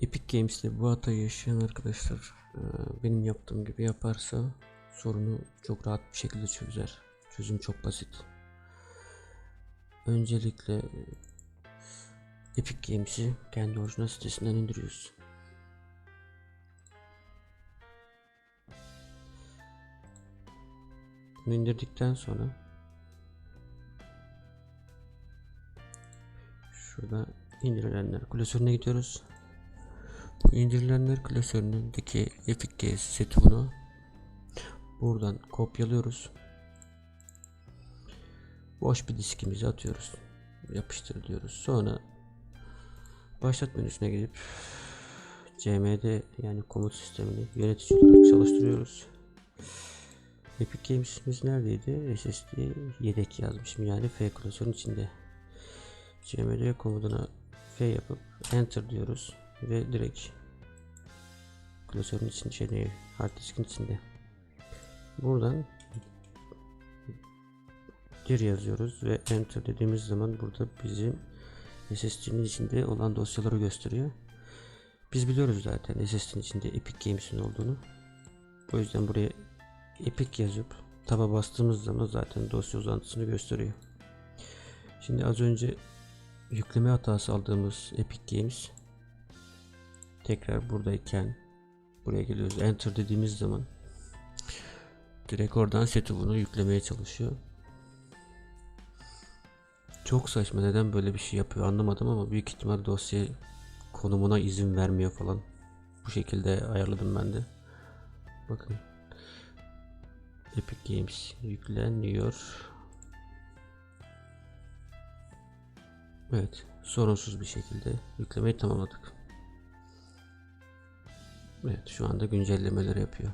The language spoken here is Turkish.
Epic Games'te bu hatayı yaşayan arkadaşlar e, benim yaptığım gibi yaparsa sorunu çok rahat bir şekilde çözer. Çözüm çok basit. Öncelikle e, Epic Games'i kendi orijinal sitesinden indiriyoruz. Bunu indirdikten sonra şurada indirilenler klasörüne gidiyoruz. Bu indirilenler klasöründeki Games setup'unu buradan kopyalıyoruz. Boş bir diskimizi atıyoruz. Yapıştır diyoruz. Sonra başlat menüsüne gidip CMD yani komut sistemini yönetici olarak çalıştırıyoruz. Epic Games'imiz neredeydi? SSD yedek yazmışım yani F klasörün içinde. CMD komutuna F yapıp Enter diyoruz ve direkt klasörün içinde şey hard diskin içinde. Buradan dir yazıyoruz ve enter dediğimiz zaman burada bizim SSD'nin içinde olan dosyaları gösteriyor. Biz biliyoruz zaten SSD'nin içinde Epic Games'in olduğunu. O yüzden buraya Epic yazıp taba bastığımız zaman zaten dosya uzantısını gösteriyor. Şimdi az önce yükleme hatası aldığımız Epic Games tekrar buradayken buraya geliyoruz enter dediğimiz zaman direkt oradan setup'unu yüklemeye çalışıyor. Çok saçma neden böyle bir şey yapıyor anlamadım ama büyük ihtimal dosya konumuna izin vermiyor falan. Bu şekilde ayarladım ben de. Bakın. Epic Games yükleniyor. Evet, sorunsuz bir şekilde yüklemeyi tamamladık. Evet, şu anda güncellemeleri yapıyor.